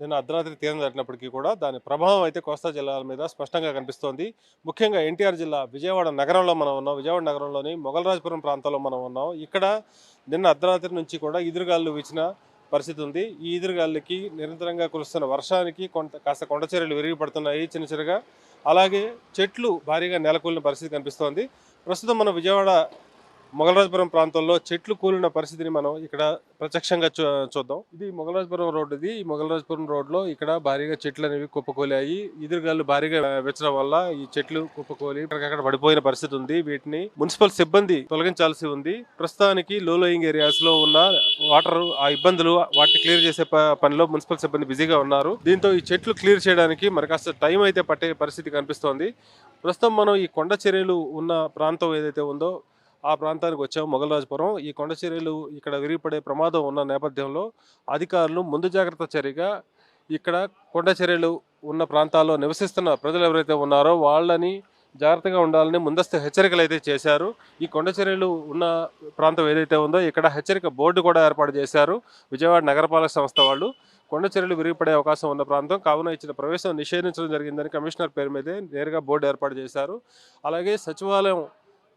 నిన్న అర్ధరాత్రి తీరం దాటినప్పటికీ కూడా దాని ప్రభావం అయితే కోస్తా జిల్లాల మీద స్పష్టంగా కనిపిస్తోంది. ముఖ్యంగా ఎన్టీఆర్ జిల్లా విజయవాడ నగరంలో మనం ఉన్నాం. విజయవాడ నగరంలోని మొగలరాజపురం ప్రాంతంలో మనం ఉన్నాం. ఇక్కడ నిన్న అర్ధరాత్రి నుంచి కూడా ఎదురుగాలు వీచిన పరిస్థితి ఉంది. ఈ ఎదురుగాలికి నిరంతరంగా కురుస్తున్న వర్షానికి కొంత కాస్త కొండచర్యలు విరిగిపడుతున్నాయి చిన్న చిన్నగా. అలాగే చెట్లు భారీగా నెలకొల్లిన పరిస్థితి కనిపిస్తోంది. ప్రస్తుతం మనం విజయవాడ మొగలరాజపురం ప్రాంతంలో చెట్లు కూలిన పరిస్థితిని మనం ఇక్కడ ప్రత్యక్షంగా చూ చూద్దాం. ఇది మొగలరాజపురం రోడ్డు ఇది ఈ మొగలరాజపురం రోడ్లో ఇక్కడ భారీగా చెట్లు అనేవి కుప్పకూలాయి. ఎదురుగాలు భారీగా వెచ్చడం వల్ల ఈ చెట్లు కుప్పకూలి అక్కడ పడిపోయిన పరిస్థితి ఉంది. వీటిని మున్సిపల్ సిబ్బంది తొలగించాల్సి ఉంది. ప్రస్తుతానికి లో లోయింగ్ ఏరియాస్లో ఉన్న వాటర్ ఆ ఇబ్బందులు వాటిని క్లియర్ చేసే పనిలో మున్సిపల్ సిబ్బంది బిజీగా ఉన్నారు. దీంతో ఈ చెట్లు క్లియర్ చేయడానికి మరి కాస్త టైం అయితే పట్టే పరిస్థితి కనిపిస్తోంది. ప్రస్తుతం మనం ఈ కొండ చర్యలు ఉన్న ప్రాంతం ఏదైతే ఉందో ఆ ప్రాంతానికి వచ్చాము మొగలరాజపురం ఈ కొండ చర్యలు ఇక్కడ విరిగిపడే ప్రమాదం ఉన్న నేపథ్యంలో అధికారులు ముందు జాగ్రత్త చర్యగా ఇక్కడ కొండ చర్యలు ఉన్న ప్రాంతాల్లో నివసిస్తున్న ప్రజలు ఎవరైతే ఉన్నారో వాళ్ళని జాగ్రత్తగా ఉండాలని ముందస్తు హెచ్చరికలు అయితే చేశారు. ఈ కొండ చర్యలు ఉన్న ప్రాంతం ఏదైతే ఉందో ఇక్కడ హెచ్చరిక బోర్డు కూడా ఏర్పాటు చేశారు. విజయవాడ నగరపాలక సంస్థ వాళ్ళు. కొండ చర్యలు విరిగిపడే అవకాశం ఉన్న ప్రాంతం కావున ఇచ్చిన ప్రవేశం నిషేధించడం జరిగిందని కమిషనర్ పేరు మీదే నేరుగా బోర్డు ఏర్పాటు చేశారు. అలాగే సచివాలయం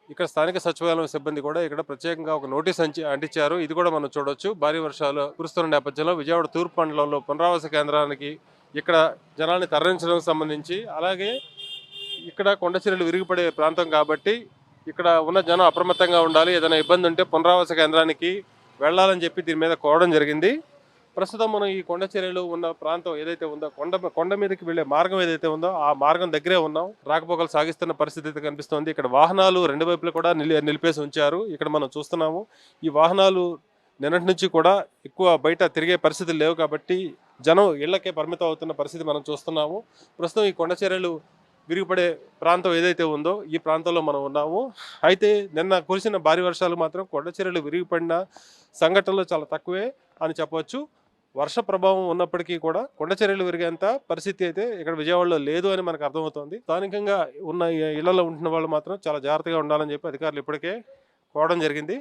ఇక్కడ స్థానిక సచివాలయం సిబ్బంది కూడా ఇక్కడ ప్రత్యేకంగా ఒక నోటీస్ అంచి అంటించారు. ఇది కూడా మనం చూడొచ్చు. భారీ వర్షాలు కురుస్తున్న నేపథ్యంలో విజయవాడ తూర్పు మండలంలో పునరావాస కేంద్రానికి ఇక్కడ జనాల్ని తరలించడానికి సంబంధించి అలాగే ఇక్కడ కొండ చర్యలు విరిగిపడే ప్రాంతం కాబట్టి ఇక్కడ ఉన్న జనం అప్రమత్తంగా ఉండాలి. ఏదైనా ఇబ్బంది ఉంటే పునరావాస కేంద్రానికి వెళ్ళాలని చెప్పి దీని మీద కోరడం జరిగింది. ప్రస్తుతం మనం ఈ కొండ చర్యలు ఉన్న ప్రాంతం ఏదైతే ఉందో కొండ కొండ మీదకి వెళ్ళే మార్గం ఏదైతే ఉందో ఆ మార్గం దగ్గరే ఉన్నాం. రాకపోకలు సాగిస్తున్న పరిస్థితి అయితే కనిపిస్తోంది. ఇక్కడ వాహనాలు రెండు వైపులు కూడా నిలి నిలిపేసి ఉంచారు. ఇక్కడ మనం చూస్తున్నాము ఈ వాహనాలు నిన్నటి నుంచి కూడా ఎక్కువ బయట తిరిగే పరిస్థితులు లేవు కాబట్టి జనం ఇళ్ళకే పరిమితం అవుతున్న పరిస్థితి మనం చూస్తున్నాము. ప్రస్తుతం ఈ కొండ చర్యలు విరిగిపడే ప్రాంతం ఏదైతే ఉందో ఈ ప్రాంతంలో మనం ఉన్నాము. అయితే నిన్న కురిసిన భారీ వర్షాలు మాత్రం కొండ చర్యలు విరిగిపడిన సంఘటనలు చాలా తక్కువే అని చెప్పవచ్చు. వర్ష ప్రభావం ఉన్నప్పటికీ కూడా కొండ చర్యలు విరిగేంత పరిస్థితి అయితే ఇక్కడ విజయవాడలో లేదు అని మనకు అర్థమవుతోంది. స్థానికంగా ఉన్న ఈ ఇళ్ళలో ఉంటున్న వాళ్ళు మాత్రం చాలా జాగ్రత్తగా ఉండాలని చెప్పి అధికారులు ఇప్పటికే కోవడం జరిగింది.